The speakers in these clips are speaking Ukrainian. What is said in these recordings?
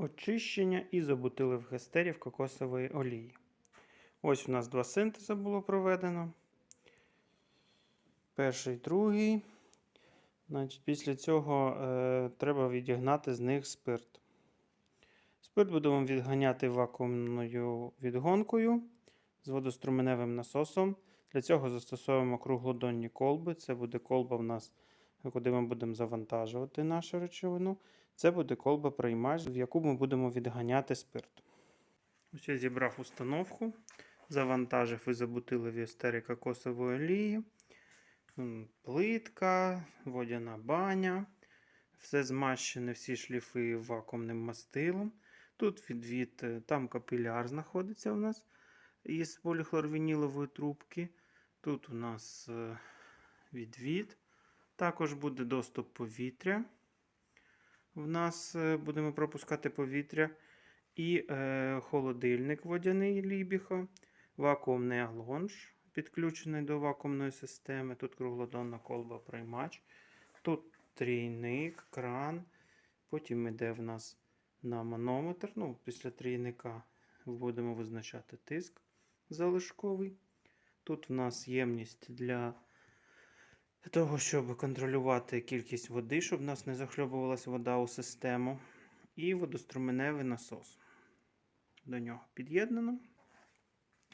Очищення ізобутилових естерів кокосової олії. Ось у нас два синтези було проведено. Перший, другий. Значить, після цього е, треба відігнати з них спирт. Спирт будемо відганяти вакуумною відгонкою з водоструменевим насосом. Для цього застосовуємо круглодонні колби. Це буде колба в нас, куди ми будемо завантажувати нашу речовину. Це буде колба приймач, в яку ми будемо відганяти спирт. Ось я зібрав установку, завантажив ізобутилові естери кокосової олії, плитка, водяна баня. Все змащене, всі шліфи вакуумним мастилом. Тут відвід, е, там капіляр знаходиться у нас із поліхлорвінілової трубки. Тут у нас е, відвід. Також буде доступ повітря. В нас е, будемо пропускати повітря. І е, холодильник водяний Лібіха, вакуумний аглонж, підключений до вакуумної системи. Тут круглодонна колба приймач. Тут трійник, кран. Потім йде в нас на манометр. Ну, після трійника будемо визначати тиск залишковий. Тут в нас ємність для того, щоб контролювати кількість води, щоб в нас не захльобувалася вода у систему. І водоструменевий насос. До нього під'єднано.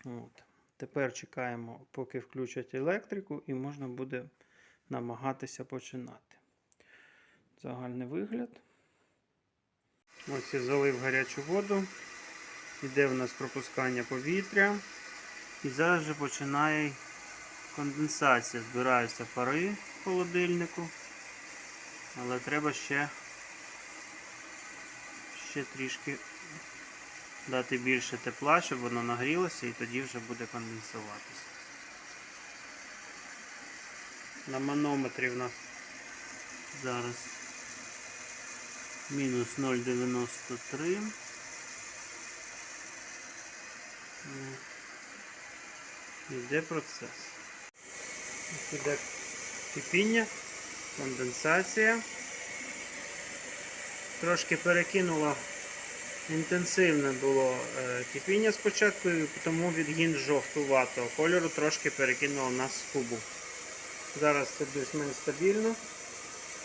От. Тепер чекаємо, поки включать електрику, і можна буде намагатися починати. Загальний вигляд. Ось я залив гарячу воду. Іде в нас пропускання повітря. І зараз вже починає конденсація. Збираються пари в холодильнику. Але треба ще, ще трішки дати більше тепла, щоб воно нагрілося і тоді вже буде конденсуватися. На манометрі в нас зараз мінус 0,93. Ну, Йде процес. Іде кипіння, конденсація. Трошки перекинуло інтенсивне було е, кипіння спочатку, і тому відгін жовтуватого кольору трошки перекинуло нас в кубу. Зараз це більш-менш стабільно.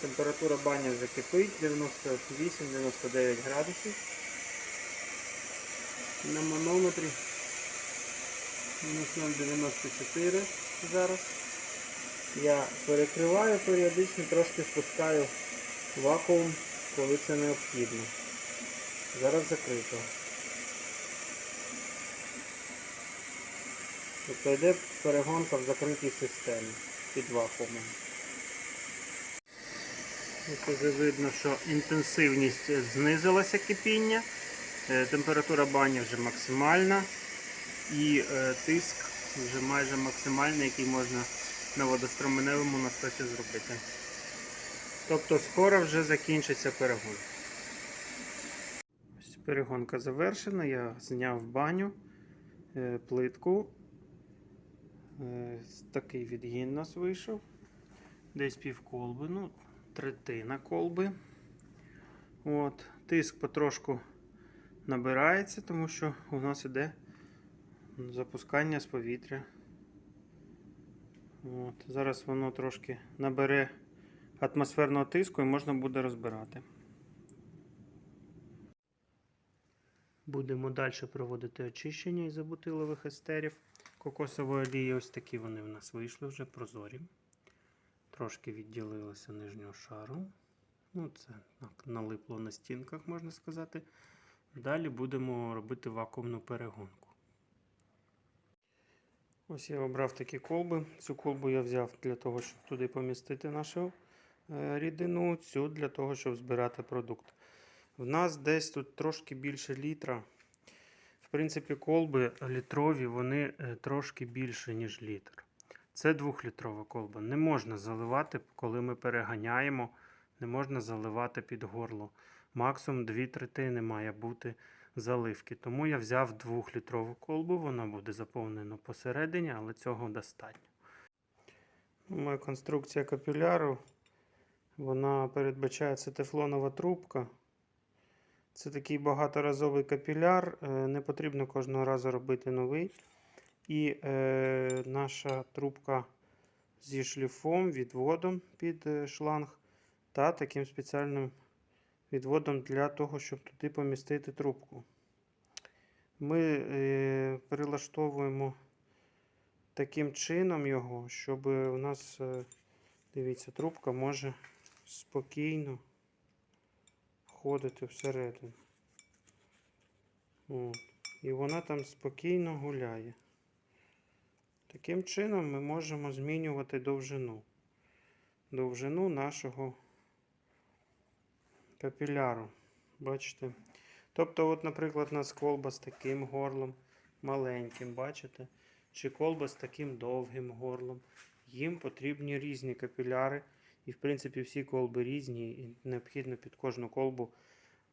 Температура бані вже кипить 98-99 градусів. На манометрі мінус 0,94 зараз. Я перекриваю періодично, трошки спускаю вакуум, коли це необхідно. Зараз закрито. Тобто йде перегонка в закритій системі під вакуумом. Ось вже видно, що інтенсивність знизилася кипіння, е, температура бані вже максимальна і е, тиск вже майже максимальний, який можна на водостроменевому насосі зробити. Тобто скоро вже закінчиться перегон. Перегонка завершена, я зняв баню, е, плитку. Е, Такий відгін у нас вийшов. Десь пів колби, ну, третина колби. От. Тиск потрошку набирається, тому що у нас іде запускання з повітря. От. Зараз воно трошки набере атмосферного тиску і можна буде розбирати. Будемо далі проводити очищення ізобутилових естерів. Кокосової олії ось такі вони в нас вийшли вже прозорі. Трошки відділилося нижнього шару. Ну, це так, налипло на стінках, можна сказати. Далі будемо робити вакуумну перегонку. Ось я обрав такі колби. Цю колбу я взяв для того, щоб туди помістити нашу е, рідину, цю для того, щоб збирати продукт. В нас десь тут трошки більше літра. В принципі, колби літрові, вони е, трошки більше, ніж літр. Це двохлітрова колба. Не можна заливати, коли ми переганяємо, не можна заливати під горло. Максимум 2 третини має бути заливки. Тому я взяв двохлітрову колбу, вона буде заповнена посередині, але цього достатньо. Моя конструкція капіляру, вона передбачає це тефлонова трубка. Це такий багаторазовий капіляр, е, не потрібно кожного разу робити новий. І е, наша трубка зі шліфом, відводом під е, шланг та таким спеціальним відводом для того, щоб туди помістити трубку. Ми е, перелаштовуємо таким чином його, щоб у нас, е, дивіться, трубка може спокійно входити всередину. От. І вона там спокійно гуляє. Таким чином ми можемо змінювати довжину. Довжину нашого капіляру. Бачите? Тобто, от, наприклад, у нас колба з таким горлом маленьким, бачите? Чи колба з таким довгим горлом. Їм потрібні різні капіляри. І, в принципі, всі колби різні, і необхідно під кожну колбу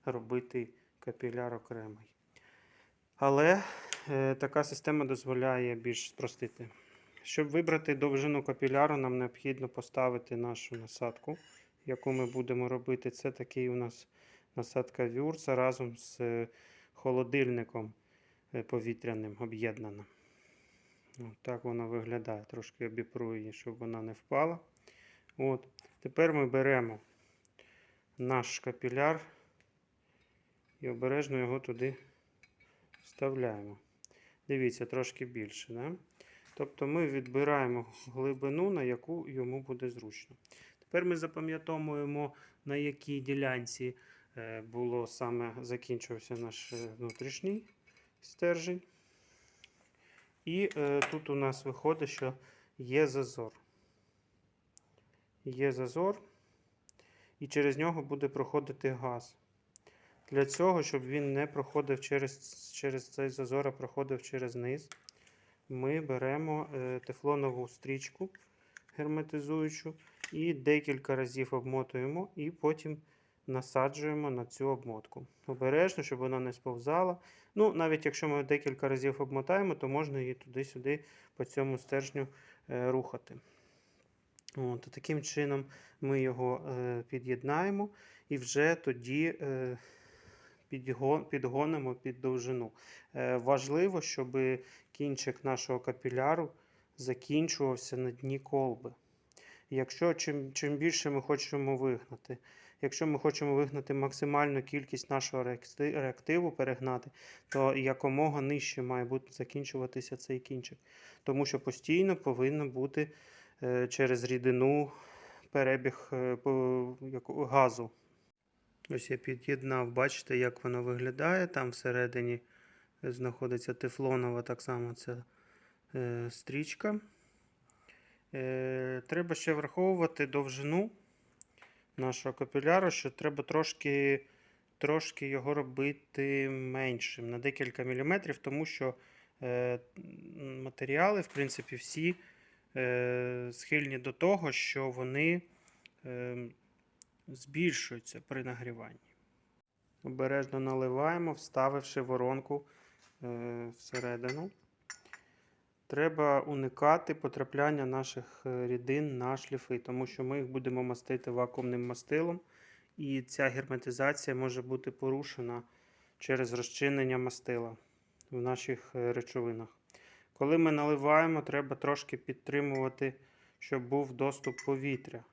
робити капіляр окремий. Але е, така система дозволяє більш спростити. Щоб вибрати довжину капіляру, нам необхідно поставити нашу насадку, яку ми будемо робити. Це такий у нас насадка вюрса разом з е, холодильником е, повітряним об'єднана. Так вона виглядає. Трошки обіпру її, щоб вона не впала. От. Тепер ми беремо наш капіляр і обережно його туди вставляємо. Дивіться, трошки більше. Да? Тобто ми відбираємо глибину, на яку йому буде зручно. Тепер ми запам'ятовуємо, на якій ділянці е, було саме закінчився наш е, внутрішній стержень. І е, тут у нас виходить, що є зазор. Є зазор, і через нього буде проходити газ. Для цього, щоб він не проходив через, через цей зазор, а проходив через низ, ми беремо е, тефлонову стрічку герметизуючу і декілька разів обмотуємо, і потім насаджуємо на цю обмотку. Обережно, щоб вона не сповзала. Ну, навіть якщо ми декілька разів обмотаємо, то можна її туди-сюди по цьому стержню е, рухати. От, таким чином ми його е, під'єднаємо і вже тоді е, підго- підгонимо під довжину. Е, важливо, щоб кінчик нашого капіляру закінчувався на дні колби. Якщо чим, чим більше ми хочемо вигнати, якщо ми хочемо вигнати максимальну кількість нашого реактиву, перегнати, то якомога нижче має бути закінчуватися цей кінчик. Тому що постійно повинно бути е, через рідину перебіг е, газу. Ось я під'єднав, бачите, як воно виглядає. Там всередині знаходиться тефлонова так само ця е, стрічка. Е, треба ще враховувати довжину нашого капіляру, що треба трошки, трошки його робити меншим на декілька міліметрів, тому що е, матеріали, в принципі, всі е, схильні до того, що вони збільшуються при нагріванні. Обережно наливаємо, вставивши воронку всередину. Треба уникати потрапляння наших е, рідин на шліфи, тому що ми їх будемо мастити вакуумним мастилом, і ця герметизація може бути порушена через розчинення мастила в наших е, речовинах. Коли ми наливаємо, треба трошки підтримувати, щоб був доступ повітря,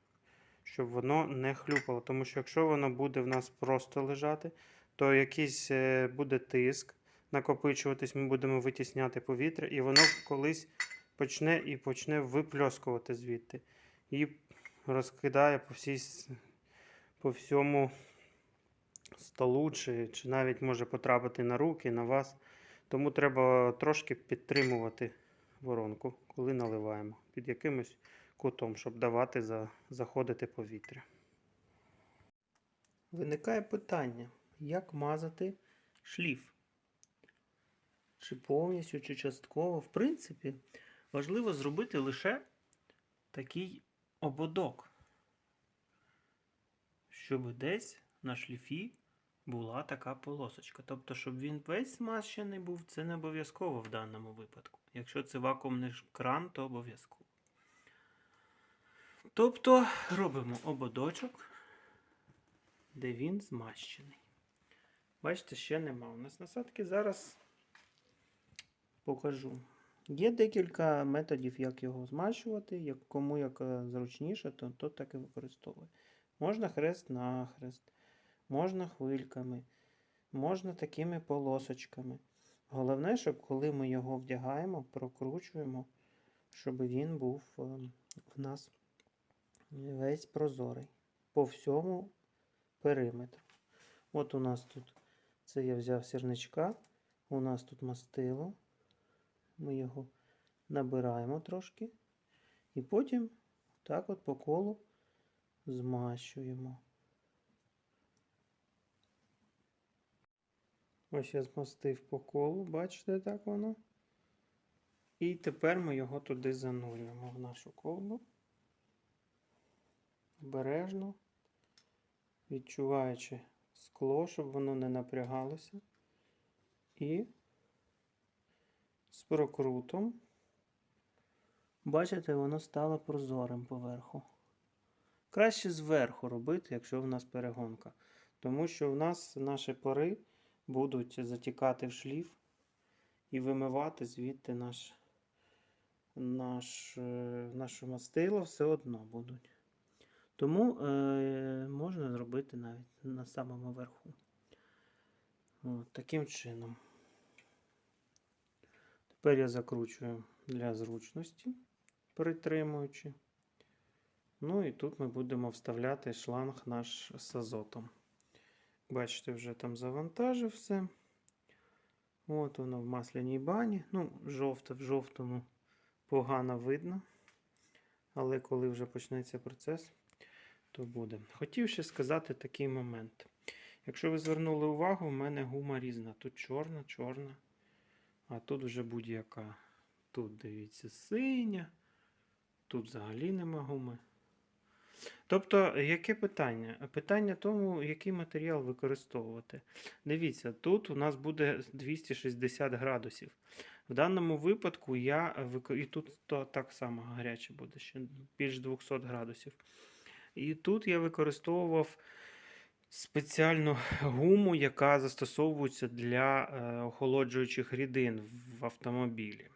щоб воно не хлюпало. Тому що якщо воно буде в нас просто лежати, то якийсь е, буде тиск накопичуватись, ми будемо витісняти повітря, і воно колись почне і почне випльоскувати звідти. І розкидає по, всій, по всьому столу, чи, чи навіть може потрапити на руки, на вас. Тому треба трошки підтримувати воронку, коли наливаємо, під якимось кутом, щоб давати за, заходити повітря. Виникає питання, як мазати шліф? Чи повністю, чи частково. В принципі, важливо зробити лише такий ободок, щоб десь на шліфі була така полосочка. Тобто, щоб він весь змащений був, це не обов'язково в даному випадку. Якщо це вакуумний кран, то обов'язково. Тобто робимо ободочок, де він змащений. Бачите, ще нема. У нас насадки зараз покажу. Є декілька методів, як його змащувати. Як, кому як е, зручніше, то, то так і використовує. Можна хрест на хрест, можна хвильками, можна такими полосочками. Головне, щоб коли ми його вдягаємо, прокручуємо, щоб він був е, в нас весь прозорий по всьому периметру. От у нас тут це я взяв сірничка, у нас тут мастило. Ми його набираємо трошки. І потім так от по колу змащуємо. Ось я змастив по колу, бачите, так воно. І тепер ми його туди занурюємо в нашу колбу. Обережно, відчуваючи скло, щоб воно не напрягалося. І з прокрутом, бачите, воно стало прозорим поверху. Краще зверху робити, якщо в нас перегонка. Тому що в нас наші пори будуть затікати в шліф і вимивати звідти наш, наш, е, наше мастило все одно будуть. Тому е, можна зробити навіть на самому верху. От, таким чином. Закручую для зручності, притримуючи. Ну і тут ми будемо вставляти шланг наш з азотом. Бачите, вже там завантажив все. От воно в масляній бані. Ну, жовте в жовтому погано видно. Але коли вже почнеться процес, то буде. Хотів ще сказати такий момент. Якщо ви звернули увагу, в мене гума різна. Тут чорна, чорна, а тут вже будь-яка. Тут, дивіться, синя, тут взагалі нема гуми. Тобто, яке питання? Питання тому, який матеріал використовувати. Дивіться, тут у нас буде 260 градусів. В даному випадку я і тут то так само гаряче буде, ще більш 200 градусів. І тут я використовував спеціальну гуму, яка застосовується для е, охолоджуючих рідин в автомобілі.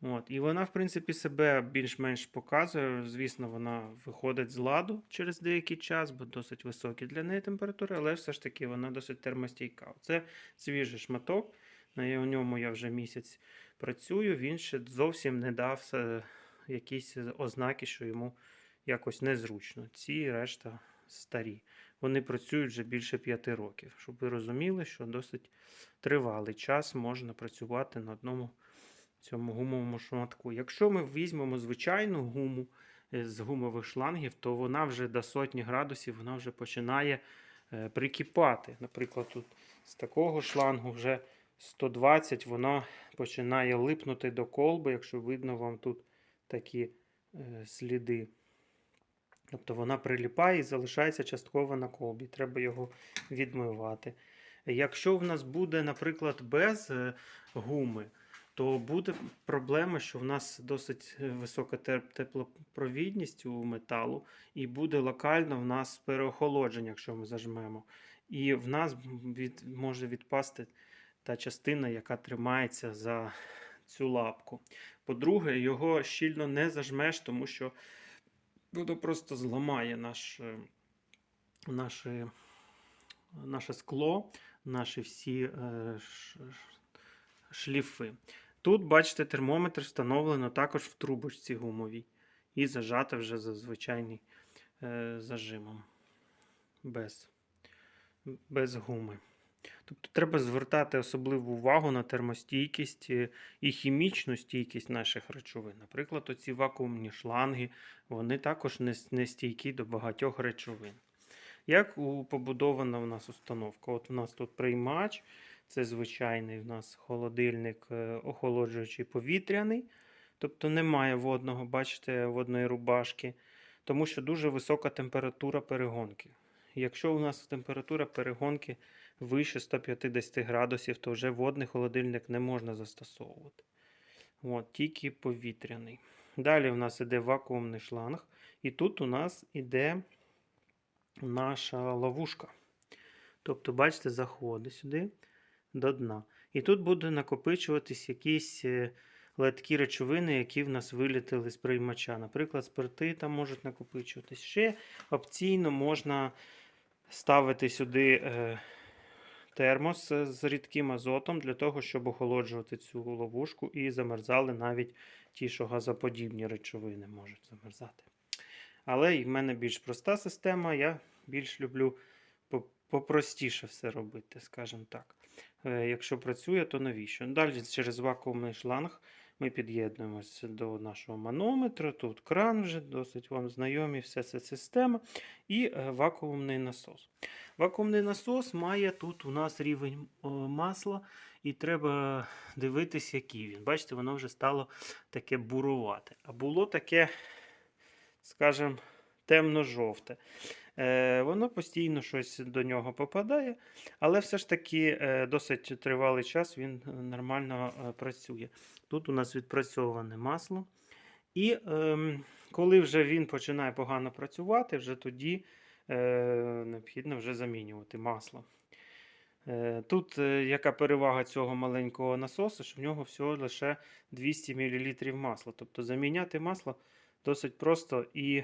От. І вона, в принципі, себе більш-менш показує. Звісно, вона виходить з ладу через деякий час, бо досить високі для неї температури, але все ж таки вона досить термостійка. Це свіжий шматок. На ньому я вже місяць працюю. Він ще зовсім не дав е, якісь ознаки, що йому якось незручно. Ці решта старі. Вони працюють вже більше п'яти років. Щоб ви розуміли, що досить тривалий час можна працювати на одному цьому гумовому шматку. Якщо ми візьмемо звичайну гуму е, з гумових шлангів, то вона вже до сотні градусів вона вже починає е, прикипати. Наприклад, тут з такого шлангу вже 120 воно починає липнути до колби, якщо видно вам тут такі е, сліди. Тобто вона приліпає і залишається частково на колбі. Треба його відмивати. Якщо в нас буде, наприклад, без е, гуми, то буде проблема, що в нас досить е, висока теплопровідність у металу, і буде локально в нас переохолодження, якщо ми зажмемо. І в нас від, може відпасти та частина, яка тримається за цю лапку. По-друге, його щільно не зажмеш, тому що воно просто зламає наш, е, наше, наше скло, наші всі е, шліфи. Тут, бачите, термометр встановлено також в трубочці гумовій і зажато вже за звичайний е, зажимом без, без гуми. Тобто треба звертати особливу увагу на термостійкість е, і хімічну стійкість наших речовин. Наприклад, оці вакуумні шланги, вони також не, стійкі до багатьох речовин. Як побудована в нас установка? От у нас тут приймач, це звичайний в нас холодильник е, охолоджуючий повітряний, тобто немає водного, бачите, водної рубашки, тому що дуже висока температура перегонки. Якщо у нас температура перегонки вище 150 градусів, то вже водний холодильник не можна застосовувати. От, тільки повітряний. Далі в нас іде вакуумний шланг, і тут у нас іде наша ловушка. Тобто, бачите, заходить сюди до дна. І тут буде накопичуватись якісь е, легкі речовини, які в нас вилітили з приймача. Наприклад, спирти там можуть накопичуватись. Ще опційно можна ставити сюди е, термос з рідким азотом для того, щоб охолоджувати цю ловушку і замерзали навіть ті, що газоподібні речовини можуть замерзати. Але в мене більш проста система, я більш люблю попростіше все робити, скажімо так. Е, Якщо працює, то навіщо? Далі через вакуумний шланг ми під'єднуємося до нашого манометра. Тут кран вже досить вам знайомі, вся ця система. І е, вакуумний насос. Вакуумний насос має тут у нас рівень масла, і треба дивитись, який він. Бачите, воно вже стало таке бурувате. А було таке, скажімо, темно-жовте. Е, воно постійно щось до нього попадає, але все ж таки е, досить тривалий час він нормально працює. Тут у нас відпрацьоване масло. І ем, коли вже він починає погано працювати, вже тоді е, необхідно вже замінювати масло. Е, Тут е, яка перевага цього маленького насосу, що в нього всього лише 200 мл масла. Тобто заміняти масло досить просто і,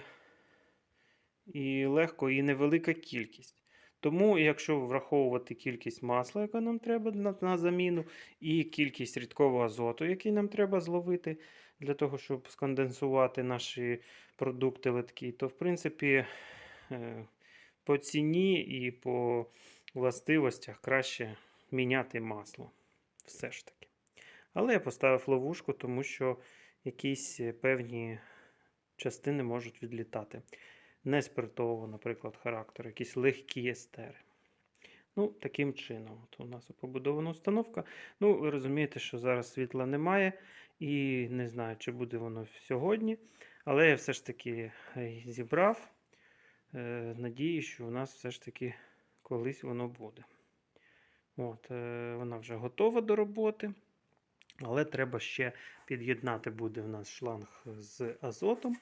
і легко, і невелика кількість. Тому, якщо враховувати кількість масла, яка нам треба на, на заміну, і кількість рідкого азоту, який нам треба зловити для того, щоб сконденсувати наші продукти литкі, то в принципі е, по ціні і по властивостях краще міняти масло. Все ж таки. Але я поставив ловушку, тому що якісь певні частини можуть відлітати. Не спиртового, наприклад, характеру, якісь легкі естери. Ну, таким чином. От у нас побудована установка. Ну, ви розумієте, що зараз світла немає, і не знаю, чи буде воно сьогодні. Але я все ж таки е, зібрав. Е, надію, що у нас все ж таки колись воно буде. От, е, вона вже готова до роботи. Але треба ще під'єднати буде в нас шланг з азотом,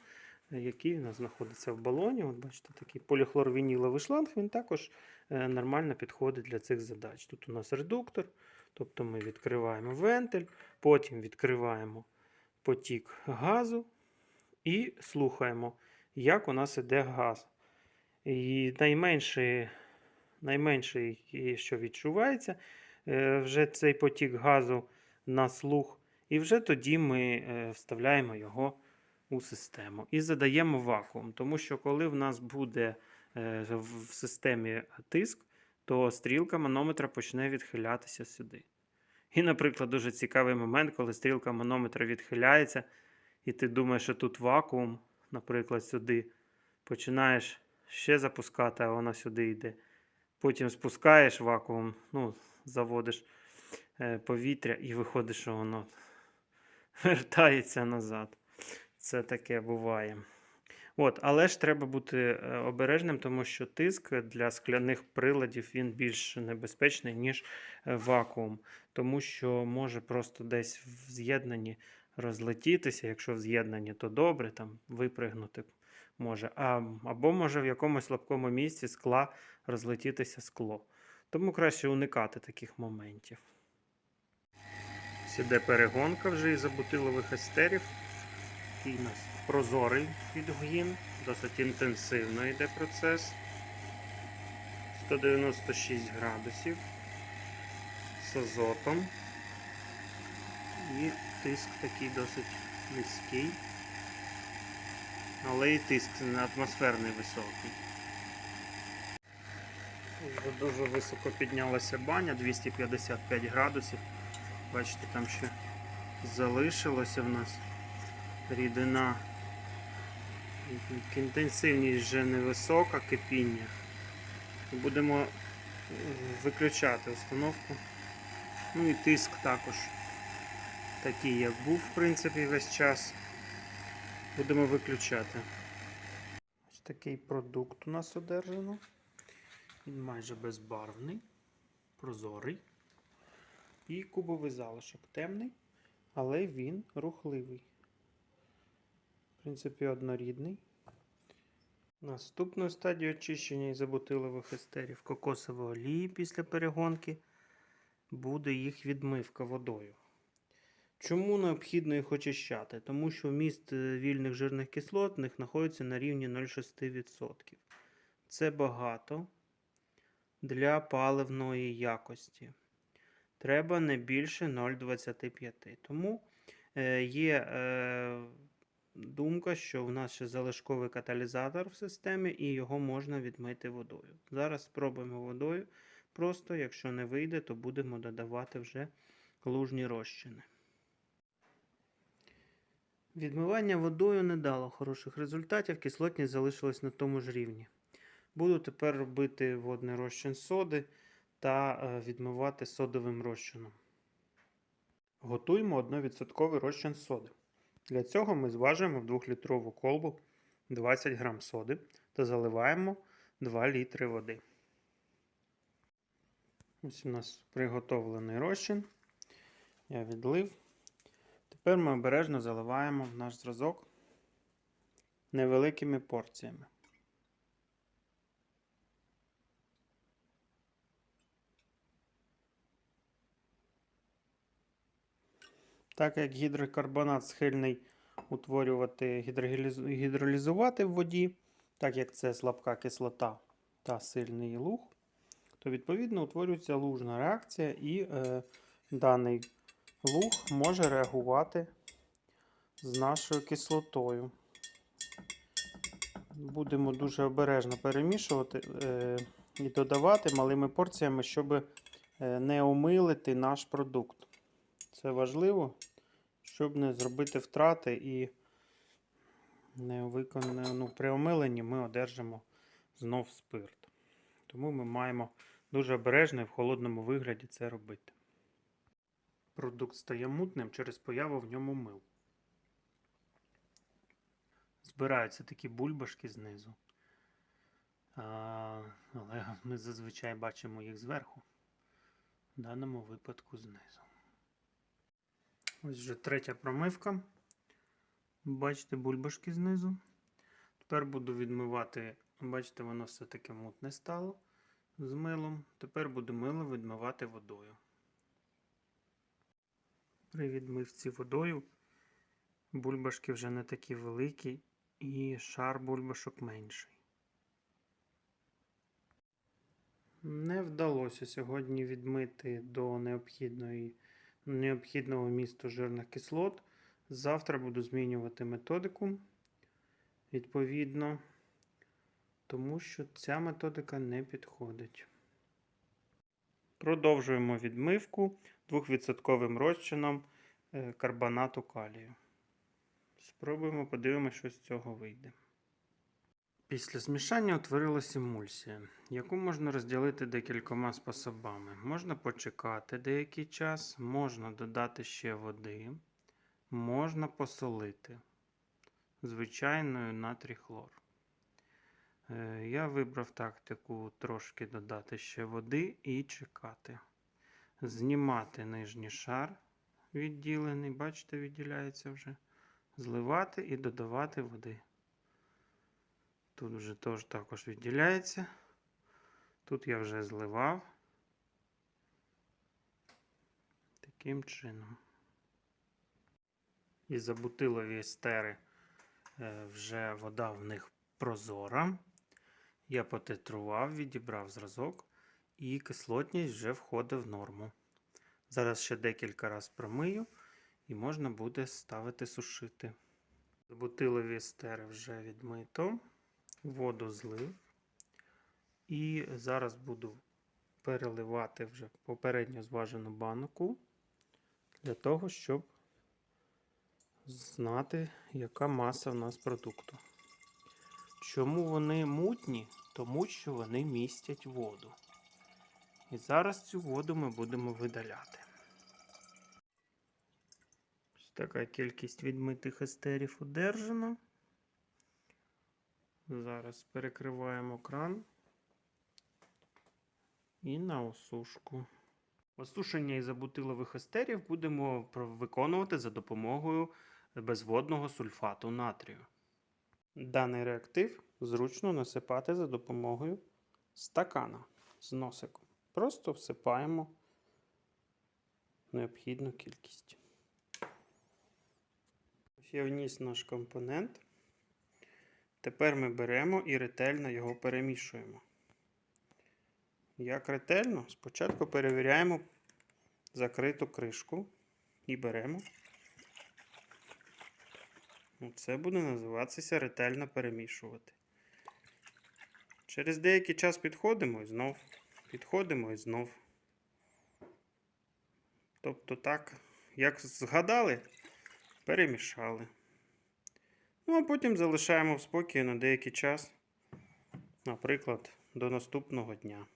який у нас знаходиться в балоні. От бачите, такий поліхлорвініловий шланг, він також е, нормально підходить для цих задач. Тут у нас редуктор, тобто ми відкриваємо вентиль, потім відкриваємо потік газу і слухаємо, як у нас іде газ. І найменший, найменший, що відчувається, е, вже цей потік газу на слух, і вже тоді ми е, вставляємо його у систему і задаємо вакуум. Тому що коли в нас буде е, в системі тиск, то стрілка манометра почне відхилятися сюди. І, наприклад, дуже цікавий момент, коли стрілка манометра відхиляється, і ти думаєш, що тут вакуум, наприклад, сюди, починаєш ще запускати, а вона сюди йде. Потім спускаєш вакуум, ну, заводиш е, повітря і виходить, що воно вертається назад. Це таке буває. От, але ж треба бути е, обережним, тому що тиск для скляних приладів він більш небезпечний, ніж е, вакуум, тому що може просто десь в з'єднанні розлетітися. Якщо в з'єднанні, то добре, там випригнути може. А, або може в якомусь слабкому місці скла розлетітися скло. Тому краще уникати таких моментів. Ось Іде перегонка вже із забутилових естерів. Такий у нас прозорий відгін, досить інтенсивно йде процес. 196 градусів з азотом. І тиск такий досить низький. Але і тиск атмосферний високий. Дуже високо піднялася баня, 255 градусів. Бачите, там ще залишилося в нас рідина. Інтенсивність вже невисока кипіння. Будемо е, виключати установку. Ну і тиск також такий, як був, в принципі, весь час. Будемо виключати. Ось такий продукт у нас одержано. Він майже безбарвний, прозорий. І кубовий залишок темний, але він рухливий. В принципі, однорідний. Наступною стадією очищення ізобутилових естерів кокосової олії після перегонки буде їх відмивка водою. Чому необхідно їх очищати? Тому що вміст е, вільних жирних кислот в них знаходиться на рівні 0,6%. Це багато для паливної якості. Треба не більше 0,25. Тому е, є е, думка, що в нас ще залишковий каталізатор в системі і його можна відмити водою. Зараз спробуємо водою. Просто, якщо не вийде, то будемо додавати вже лужні розчини. Відмивання водою не дало хороших результатів, кислотність залишилась на тому ж рівні. Буду тепер робити водний розчин соди та е, відмивати содовим розчином. Готуємо 1% розчин соди. Для цього ми зважуємо в 2-літрову колбу 20 г соди та заливаємо 2 літри води. Ось у нас приготовлений розчин. Я відлив. Тепер ми обережно заливаємо наш зразок невеликими порціями. Так як гідрокарбонат схильний утворювати гідролізувати в воді, так як це слабка кислота та сильний луг, то відповідно утворюється лужна реакція, і е, даний луг може реагувати з нашою кислотою. Будемо дуже обережно перемішувати е, і додавати малими порціями, щоб е, не омилити наш продукт. Це важливо, щоб не зробити втрати і не виконано, ну, при омиленні ми одержимо знов спирт. Тому ми маємо дуже обережно і в холодному вигляді це робити. Продукт стає мутним через появу в ньому мил. Збираються такі бульбашки знизу. А, але ми зазвичай бачимо їх зверху. В даному випадку знизу. Ось вже третя промивка. Бачите, бульбашки знизу. Тепер буду відмивати, бачите, воно все таки мутне стало з милом. Тепер буду мило відмивати водою. При відмивці водою бульбашки вже не такі великі і шар бульбашок менший. Не вдалося сьогодні відмити до необхідної, необхідного місту жирних кислот. Завтра буду змінювати методику відповідно, тому що ця методика не підходить. Продовжуємо відмивку 2% розчином е, карбонату калію. Спробуємо, подивимося, що з цього вийде. Після змішання утворилася емульсія, яку можна розділити декількома способами. Можна почекати деякий час, можна додати ще води, можна посолити звичайною натрій хлор. Е, Я вибрав тактику трошки додати ще води і чекати. Знімати нижній шар відділений, бачите, відділяється вже. Зливати і додавати води. Тут вже теж також відділяється. Тут я вже зливав. Таким чином. І забутилові естери е, вже вода в них прозора. Я потитрував, відібрав зразок, і кислотність вже входить в норму. Зараз ще декілька разів промию, і можна буде ставити сушити. Бутилові естери вже відмито, воду злив. І зараз буду переливати вже попередньо зважену банку для того, щоб знати, яка маса в нас продукту. Чому вони мутні? Тому що вони містять воду. І зараз цю воду ми будемо видаляти. Ось така кількість відмитих естерів одержана. Зараз перекриваємо кран і на осушку. Осушення ізобутилових естерів будемо виконувати за допомогою безводного сульфату натрію. Даний реактив зручно насипати за допомогою стакана з носиком. Просто всипаємо необхідну кількість. Я вніс наш компонент. Тепер ми беремо і ретельно його перемішуємо. Як ретельно? Спочатку перевіряємо закриту кришку і беремо. Це буде називатися ретельно перемішувати. Через деякий час підходимо і знов, підходимо і знов. Тобто так, як згадали, перемішали. Ну, а потім залишаємо в спокій на деякий час, наприклад, до наступного дня.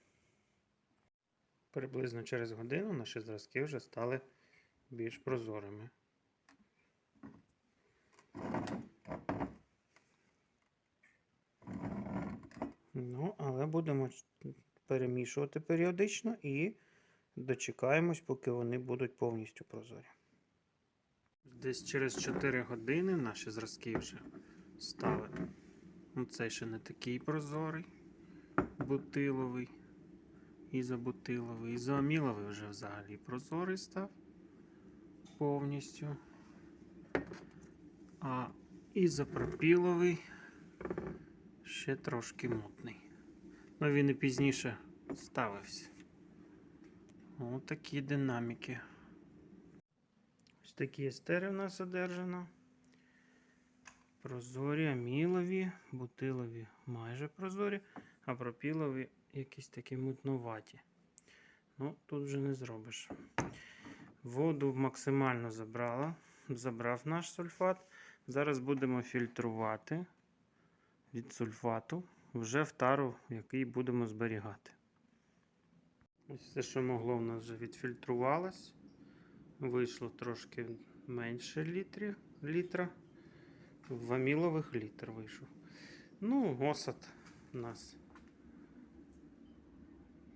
Приблизно через годину наші зразки вже стали більш прозорими. Ну, але будемо перемішувати періодично і дочекаємось, поки вони будуть повністю прозорі. Десь через 4 години наші зразки вже стали. Ну, цей ще не такий прозорий, бутиловий, ізобутиловий. Ізоаміловий вже взагалі прозорий став повністю. А ізопропіловий ще трошки мутний. Ну він і пізніше ставився. Ось такі динаміки. Ось такі естери в нас одержано. Прозорі, амілові, бутилові майже прозорі, а пропілові якісь такі мутнуваті. Ну, тут вже не зробиш. Воду максимально забрала, забрав наш сульфат. Зараз будемо фільтрувати від сульфату вже в тару, який будемо зберігати. Ось все, що могло в нас вже відфільтрувалось. Вийшло трошки менше літрі, літра. В амілових літр вийшов. Ну, осад у нас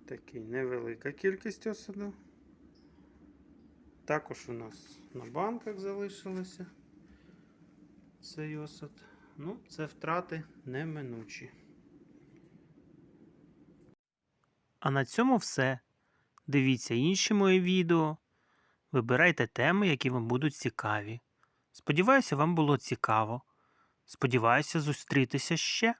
такий невелика кількість осаду. Також у нас на банках залишилося цей осад. Ну, це втрати неминучі. А на цьому все. Дивіться інші мої відео. Вибирайте теми, які вам будуть цікаві. Сподіваюся, вам було цікаво. Сподіваюся зустрітися ще.